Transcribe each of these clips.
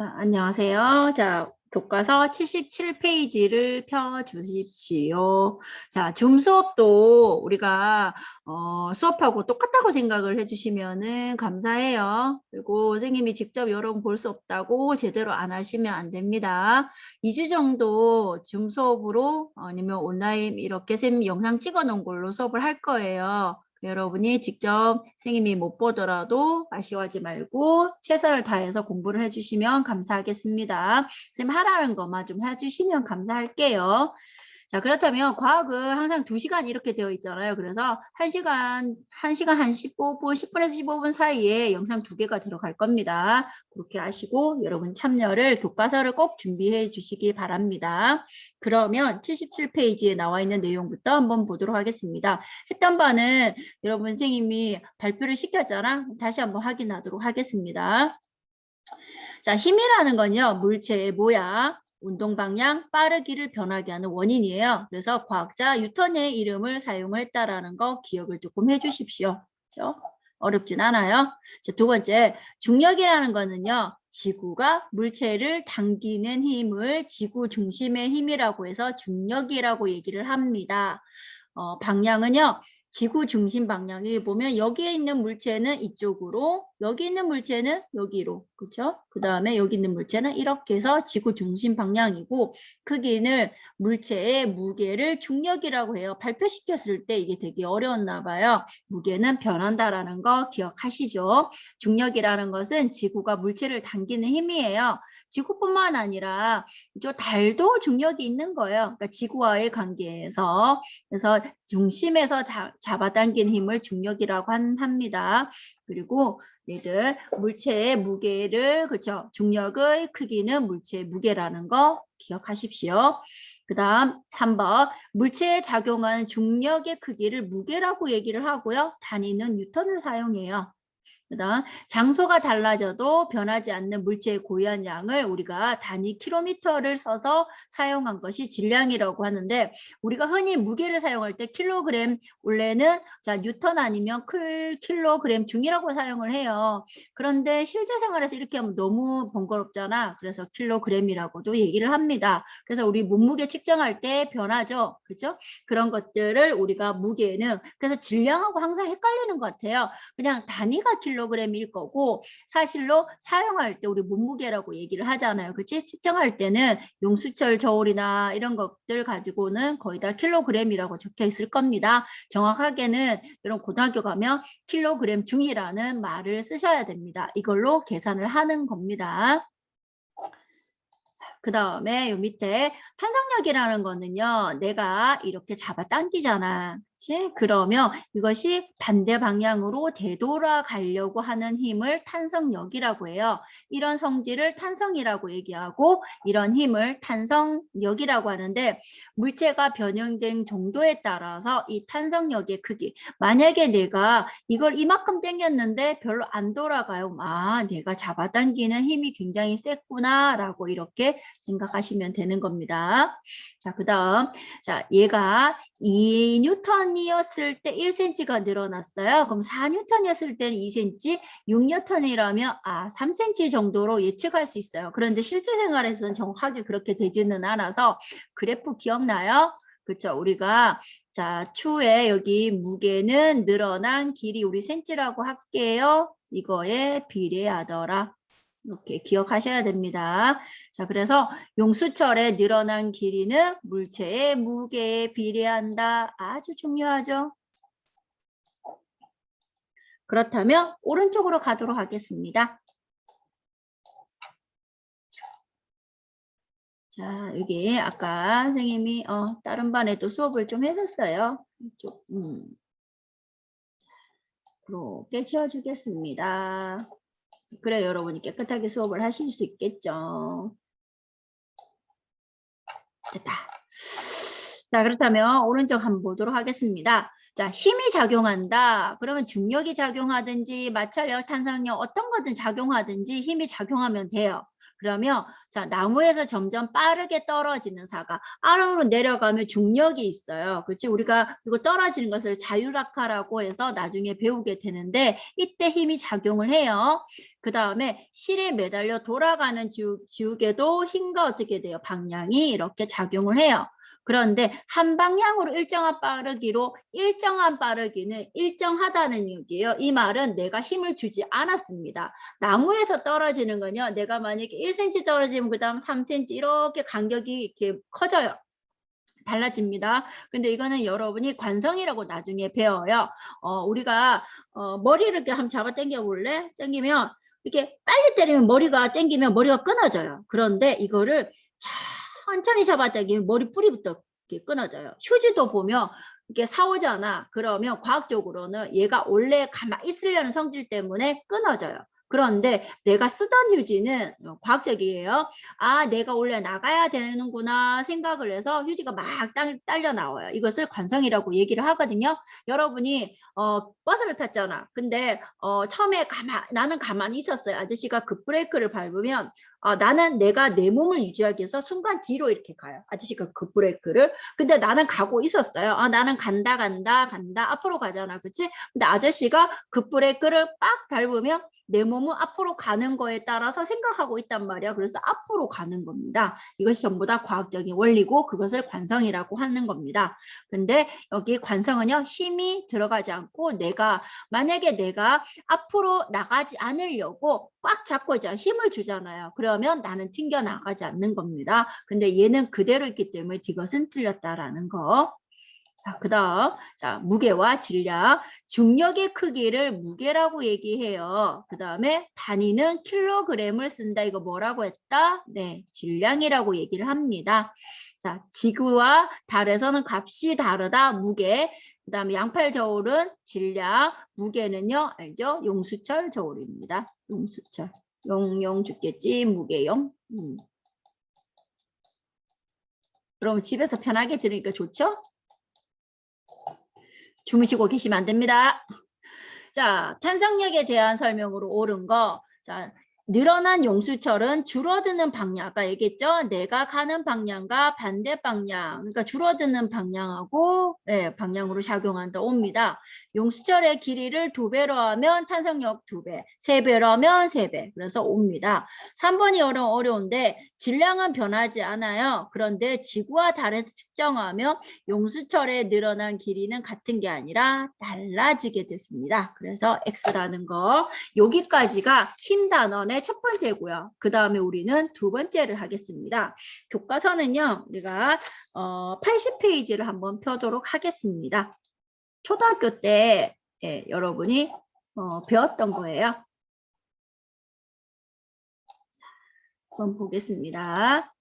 자, 안녕하세요. 자, 교과서 77페이지를 펴 주십시오. 자, 줌 수업도 우리가 어, 수업하고 똑같다고 생각을 해주시면은 감사해요. 그리고 선생님이 직접 여러분 볼 수 없다고 제대로 안 하시면 안 됩니다. 2주 정도 줌 수업으로 아니면 온라인 이렇게 쌤 영상 찍어 놓은 걸로 수업을 할 거예요. 여러분이 직접 선생님이 못 보더라도 아쉬워하지 말고 최선을 다해서 공부를 해주시면 감사하겠습니다. 선생님 하라는 것만 좀 해주시면 감사할게요. 자 그렇다면 과학은 항상 2시간 이렇게 되어 있잖아요. 그래서 1시간, 1시간 한 15분, 10분에서 15분 사이에 영상 두 개가 들어갈 겁니다. 그렇게 하시고 여러분 참여를 교과서를 꼭 준비해 주시기 바랍니다. 그러면 77페이지에 나와 있는 내용부터 한번 보도록 하겠습니다. 했던 바는 여러분 선생님이 발표를 시켰잖아. 다시 한번 확인하도록 하겠습니다. 자, 힘이라는 건요. 물체의 모양, 운동 방향, 빠르기를 변하게 하는 원인이에요. 그래서 과학자 뉴턴의 이름을 사용했다라는 거 기억을 조금 해주십시오. 그렇죠? 어렵진 않아요. 자, 두 번째, 중력이라는 거는요. 지구가 물체를 당기는 힘을 지구 중심의 힘이라고 해서 중력이라고 얘기를 합니다. 어, 방향은요. 지구 중심 방향이 보면 여기에 있는 물체는 이쪽으로 여기 있는 물체는 여기로 그렇죠? 그 다음에 여기 있는 물체는 이렇게 해서 지구 중심 방향이고 크기는 물체의 무게를 중력이라고 해요. 발표시켰을 때 이게 되게 어려웠나 봐요. 무게는 변한다라는 거 기억하시죠? 중력이라는 것은 지구가 물체를 당기는 힘이에요. 지구뿐만 아니라 저 달도 중력이 있는 거예요. 그러니까 지구와의 관계에서 그래서 중심에서 자, 잡아당긴 힘을 중력이라고 한, 합니다. 그리고 얘들 물체의 무게를 그렇죠. 중력의 크기는 물체의 무게라는 거 기억하십시오. 그 다음 3번 물체에 작용하는 중력의 크기를 무게라고 얘기를 하고요. 단위는 뉴턴을 사용해요. 그다음 장소가 달라져도 변하지 않는 물체의 고유한 양을 우리가 단위 킬로미터를 써서 사용한 것이 질량이라고 하는데 우리가 흔히 무게를 사용할 때 킬로그램 원래는 자 뉴턴 아니면 클 킬로그램 중이라고 사용을 해요. 그런데 실제 생활에서 이렇게 하면 너무 번거롭잖아. 그래서 킬로그램이라고도 얘기를 합니다. 그래서 우리 몸무게 측정할 때 변하죠. 그죠? 그런 것들을 우리가 무게는 그래서 질량하고 항상 헷갈리는 것 같아요. 그냥 단위가 킬로 킬로그램일 거고 사실로 사용할 때 우리 몸무게라고 얘기를 하잖아요. 그치? 측정할 때는 용수철 저울이나 이런 것들 가지고는 거의 다 킬로그램이라고 적혀 있을 겁니다. 정확하게는 이런 고등학교 가면 킬로그램 중이라는 말을 쓰셔야 됩니다. 이걸로 계산을 하는 겁니다. 그 다음에 요 밑에 탄성력이라는 거는요. 내가 이렇게 잡아당기잖아. 그치? 그러면 이것이 반대 방향으로 되돌아가려고 하는 힘을 탄성력이라고 해요. 이런 성질을 탄성이라고 얘기하고 이런 힘을 탄성력이라고 하는데 물체가 변형된 정도에 따라서 이 탄성력의 크기 만약에 내가 이걸 이만큼 당겼는데 별로 안 돌아가요. 아 내가 잡아당기는 힘이 굉장히 셌구나 라고 이렇게 생각하시면 되는 겁니다. 자, 그 다음 자 얘가 2뉴턴 이었을 때 1cm가 늘어났어요. 그럼 4뉴턴이었을 때는 2cm, 6뉴턴이라면 아 3cm 정도로 예측할 수 있어요. 그런데 실제 생활에서는 정확하게 그렇게 되지는 않아서 그래프 기억나요? 그렇죠. 우리가 자 추에 여기 무게는 늘어난 길이 우리 cm라고 할게요. 이거에 비례하더라. 이렇게 기억하셔야 됩니다. 자, 그래서 용수철의 늘어난 길이는 물체의 무게에 비례한다. 아주 중요하죠. 그렇다면 오른쪽으로 가도록 하겠습니다. 자, 여기 아까 선생님이 어, 다른 반에도 수업을 좀 했었어요. 이쪽, 음. 그렇게 지워주겠습니다. 그래 여러분이 깨끗하게 수업을 하실 수 있겠죠. 됐다. 자 그렇다면 오른쪽 한번 보도록 하겠습니다. 자 힘이 작용한다. 그러면 중력이 작용하든지 마찰력, 탄성력 어떤 거든 작용하든지 힘이 작용하면 돼요. 그러면 자 나무에서 점점 빠르게 떨어지는 사가 아래로 내려가면 중력이 있어요. 그렇지? 우리가 이거 떨어지는 것을 자유락화라고 해서 나중에 배우게 되는데 이때 힘이 작용을 해요. 그 다음에 실에 매달려 돌아가는 지우, 지우개도 힘과 어떻게 돼요? 방향이 이렇게 작용을 해요. 그런데 한 방향으로 일정한 빠르기로 일정한 빠르기는 일정하다는 얘기예요. 이 말은 내가 힘을 주지 않았습니다. 나무에서 떨어지는 건요. 내가 만약에 1cm 떨어지면 그 다음 3cm 이렇게 간격이 이렇게 커져요. 달라집니다. 근데 이거는 여러분이 관성이라고 나중에 배워요. 어, 우리가 어, 머리를 이렇게 한번 잡아 당겨 볼래? 당기면 이렇게 빨리 때리면 머리가 당기면 머리가 끊어져요. 그런데 이거를 천천히 잡아 당기면 머리 뿌리부터 이렇게 끊어져요. 휴지도 보면 이게 사오잖아. 그러면 과학적으로는 얘가 원래 가만히 있으려는 성질 때문에 끊어져요. 그런데 내가 쓰던 휴지는 어, 과학적이에요. 아, 내가 원래 나가야 되는구나 생각을 해서 휴지가 막 딸, 딸려 나와요. 이것을 관성이라고 얘기를 하거든요. 여러분이 어, 버스를 탔잖아. 근데 어, 처음에 가만 나는 가만히 있었어요. 아저씨가 급브레이크를 밟으면 어, 나는 내가 내 몸을 유지하기 위해서 순간 뒤로 이렇게 가요. 아저씨가 급브레이크를. 근데 나는 가고 있었어요. 아, 나는 간다, 간다, 간다. 앞으로 가잖아. 그치? 근데 아저씨가 급브레이크를 빡 밟으면 내 몸은 앞으로 가는 거에 따라서 생각하고 있단 말이야. 그래서 앞으로 가는 겁니다. 이것이 전부 다 과학적인 원리고 그것을 관성이라고 하는 겁니다. 근데 여기 관성은요, 힘이 들어가지 않고 내가, 만약에 내가 앞으로 나가지 않으려고 꽉 잡고 있잖아. 힘을 주잖아요. 그러면 나는 튕겨 나가지 않는 겁니다. 근데 얘는 그대로 있기 때문에 이것은 틀렸다라는 거. 자, 그 다음, 자, 무게와 질량. 중력의 크기를 무게라고 얘기해요. 그 다음에 단위는 킬로그램을 쓴다. 이거 뭐라고 했다? 네, 질량이라고 얘기를 합니다. 자, 지구와 달에서는 값이 다르다. 무게. 그 다음에 양팔 저울은 질량, 무게는요, 알죠? 용수철 저울입니다. 용수철. 용용 죽겠지, 무게용. 음. 그럼 집에서 편하게 들으니까 좋죠? 주무시고 계시면 안 됩니다. 자, 탄성력에 대한 설명으로 옳은 거. 자, 늘어난 용수철은 줄어드는 방향, 아까 얘기했죠? 내가 가는 방향과 반대 방향, 그러니까 줄어드는 방향하고 네, 방향으로 작용한다 옵니다. 용수철의 길이를 두 배로 하면 탄성력 두 배, 세 배로 하면 세 배. 그래서 옵니다. 3번이 어려, 어려운데 질량은 변하지 않아요. 그런데 지구와 달에서 측정하면 용수철의 늘어난 길이는 같은 게 아니라 달라지게 됐습니다. 그래서 X라는 거 여기까지가 힘 단원의 첫 번째고요. 그 다음에 우리는 두 번째를 하겠습니다. 교과서는요. 우리가 어, 80페이지를 한번 펴도록 하겠습니다. 초등학교 때 예, 여러분이 어, 배웠던 거예요. 한번 보겠습니다.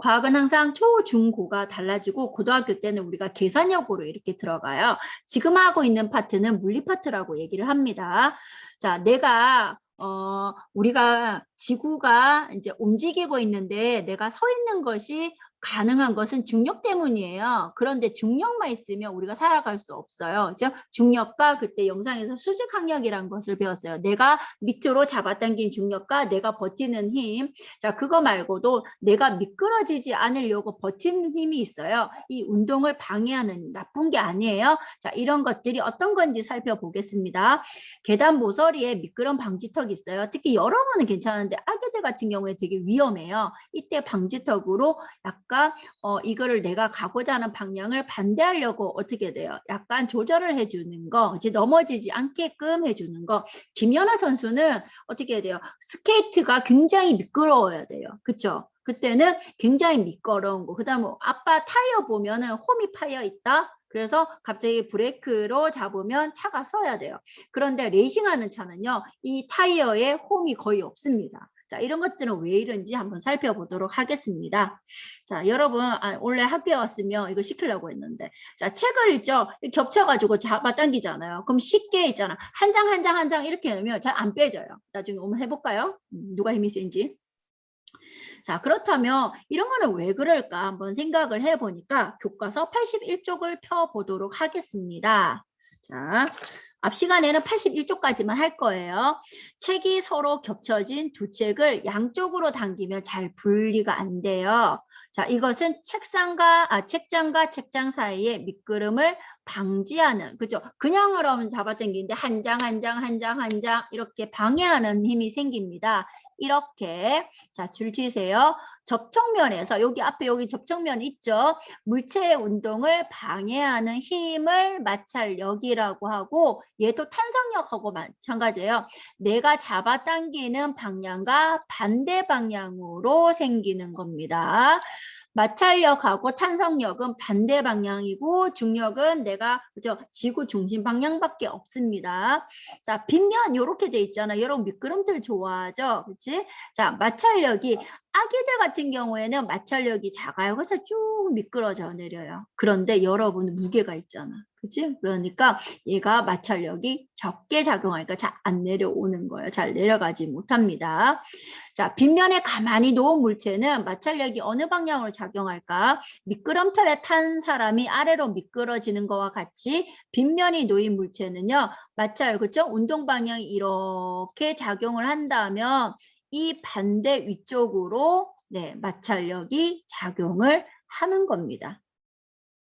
과학은 항상 초, 중, 고가 달라지고 고등학교 때는 우리가 계산력으로 이렇게 들어가요. 지금 하고 있는 파트는 물리 파트라고 얘기를 합니다. 자, 내가 어, 우리가 지구가 이제 움직이고 있는데 내가 서 있는 것이 가능한 것은 중력 때문이에요. 그런데 중력만 있으면 우리가 살아갈 수 없어요. 그죠? 중력과 그때 영상에서 수직 항력이란 것을 배웠어요. 내가 밑으로 잡아당긴 중력과 내가 버티는 힘. 자, 그거 말고도 내가 미끄러지지 않으려고 버티는 힘이 있어요. 이 운동을 방해하는 나쁜 게 아니에요. 자, 이런 것들이 어떤 건지 살펴보겠습니다. 계단 모서리에 미끄럼 방지턱이 있어요. 특히 여러분은 괜찮은데 아기들 같은 경우에 되게 위험해요. 이때 방지턱으로 약간 약간 어, 이거를 내가 가고자 하는 방향을 반대하려고 어떻게 돼요? 약간 조절을 해주는 거, 이제 넘어지지 않게끔 해주는 거. 김연아 선수는 어떻게 해야 돼요? 스케이트가 굉장히 미끄러워야 돼요. 그쵸? 그때는 굉장히 미끄러운 거. 그 다음에 아빠 타이어 보면은 홈이 파여 있다. 그래서 갑자기 브레이크로 잡으면 차가 서야 돼요. 그런데 레이싱하는 차는요, 이 타이어에 홈이 거의 없습니다. 자, 이런 것들은 왜 이런지 한번 살펴보도록 하겠습니다. 자, 여러분, 아, 원래 학교에 왔으면 이거 시키려고 했는데, 자, 책을 읽죠? 겹쳐가지고 잡아당기잖아요. 그럼 쉽게 있잖아. 한 장, 한 장, 한 장 이렇게 넣으면 잘 안 빼져요. 나중에 한번 해볼까요? 음, 누가 힘이 센지. 자, 그렇다면 이런 거는 왜 그럴까 한번 생각을 해보니까 교과서 81쪽을 펴보도록 하겠습니다. 자, 앞 시간에는 81쪽까지만 할 거예요. 책이 서로 겹쳐진 두 책을 양쪽으로 당기면 잘 분리가 안 돼요. 자, 이것은 책상과 아, 책장과 책장 사이에 미끄럼을 방지하는 그죠? 그냥 으로 하면 잡아당기는데 한 장 한 장 한 장 한 장 이렇게 방해하는 힘이 생깁니다. 이렇게 자, 줄 치세요. 접촉면에서 여기 앞에 여기 접촉면 있죠? 물체의 운동을 방해하는 힘을 마찰력이라고 하고 얘도 탄성력하고 마찬가지예요. 내가 잡아당기는 방향과 반대 방향으로 생기는 겁니다. 마찰력하고 탄성력은 반대 방향이고 중력은 내가 그죠 지구 중심 방향밖에 없습니다. 자 빗면 이렇게 돼 있잖아. 여러분 미끄럼틀 좋아하죠, 그렇지? 자 마찰력이 아기들 같은 경우에는 마찰력이 작아요. 그래서 쭉 미끄러져 내려요. 그런데 여러분 무게가 있잖아. 그치? 그러니까 얘가 마찰력이 적게 작용하니까 잘 안 내려오는 거예요. 잘 내려가지 못합니다. 자, 빗면에 가만히 놓은 물체는 마찰력이 어느 방향으로 작용할까? 미끄럼틀에 탄 사람이 아래로 미끄러지는 것과 같이 빗면이 놓인 물체는요. 마찰, 그렇죠? 운동 방향이 이렇게 작용을 한다면 이 반대 위쪽으로 네, 마찰력이 작용을 하는 겁니다.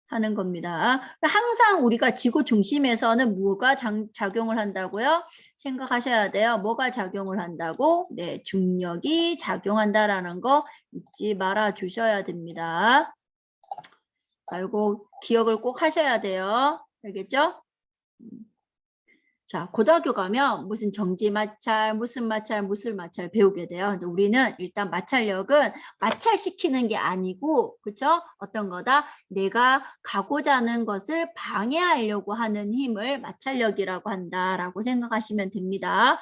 하는 겁니다. 항상 우리가 지구 중심에서는 뭐가 장, 작용을 한다고요? 생각하셔야 돼요. 뭐가 작용을 한다고? 네, 중력이 작용한다라는 거 잊지 말아 주셔야 됩니다. 자, 이거 기억을 꼭 하셔야 돼요. 알겠죠? 자, 고등학교 가면 무슨 정지 마찰, 무슨 마찰, 무슨 마찰 배우게 돼요. 우리는 일단 마찰력은 마찰시키는 게 아니고, 그쵸? 어떤 거다? 내가 가고자 하는 것을 방해하려고 하는 힘을 마찰력이라고 한다라고 생각하시면 됩니다.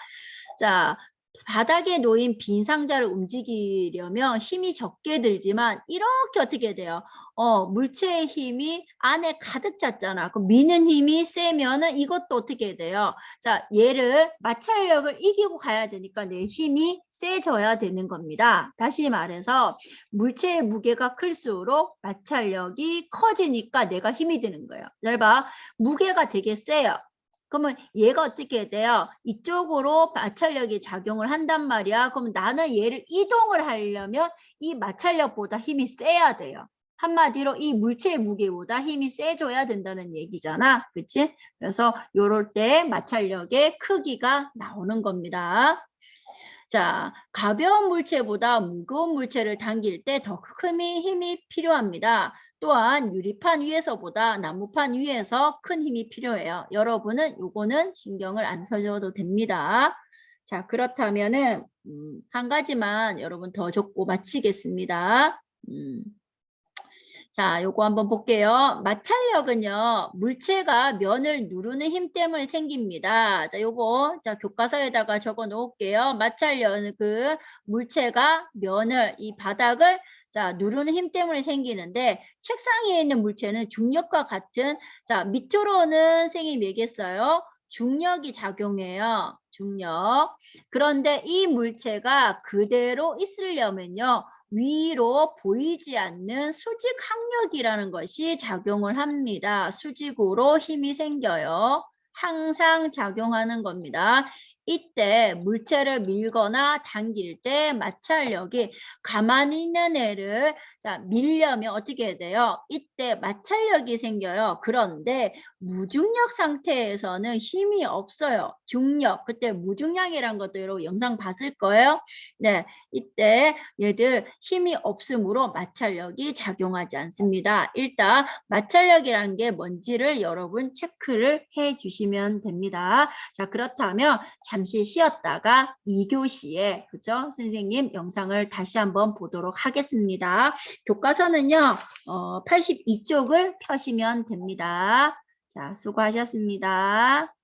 자, 바닥에 놓인 빈 상자를 움직이려면 힘이 적게 들지만 이렇게 어떻게 돼요? 어, 물체의 힘이 안에 가득 찼잖아. 그럼 미는 힘이 세면은 이것도 어떻게 돼요? 자, 얘를 마찰력을 이기고 가야 되니까 내 힘이 세져야 되는 겁니다. 다시 말해서 물체의 무게가 클수록 마찰력이 커지니까 내가 힘이 드는 거예요. 잘 봐. 무게가 되게 세요. 그러면 얘가 어떻게 돼요? 이쪽으로 마찰력이 작용을 한단 말이야. 그럼 나는 얘를 이동을 하려면 이 마찰력보다 힘이 세야 돼요. 한마디로 이 물체의 무게보다 힘이 세져야 된다는 얘기잖아. 그치? 그래서 요럴 때 마찰력의 크기가 나오는 겁니다. 자, 가벼운 물체보다 무거운 물체를 당길 때 더 큰 힘이 필요합니다. 또한 유리판 위에서보다 나무판 위에서 큰 힘이 필요해요. 여러분은 요거는 신경을 안 써줘도 됩니다. 자, 그렇다면은 음, 한 가지만 여러분 더 적고 마치겠습니다. 음. 자, 요거 한번 볼게요. 마찰력은요, 물체가 면을 누르는 힘 때문에 생깁니다. 자, 요거, 자, 교과서에다가 적어 놓을게요. 마찰력은 그 물체가 면을, 이 바닥을 자, 누르는 힘 때문에 생기는데 책상 위에 있는 물체는 중력과 같은 자, 밑으로는 선생님이 얘기했어요. 중력이 작용해요. 중력. 그런데 이 물체가 그대로 있으려면요. 위로 보이지 않는 수직 항력이라는 것이 작용을 합니다. 수직으로 힘이 생겨요. 항상 작용하는 겁니다. 이때 물체를 밀거나 당길 때 마찰력이 가만히 있는 애를 자 밀려면 어떻게 돼요? 이때 마찰력이 생겨요. 그런데 무중력 상태에서는 힘이 없어요. 중력 그때 무중량이란 것도 여러분 영상 봤을 거예요. 네, 이때 얘들 힘이 없으므로 마찰력이 작용하지 않습니다. 일단 마찰력이란 게 뭔지를 여러분 체크를 해 주시면 됩니다. 자 그렇다면 잠시 쉬었다가 2교시에 그죠? 선생님 영상을 다시 한번 보도록 하겠습니다. 교과서는요. 어, 82쪽을 펴시면 됩니다. 자, 수고하셨습니다.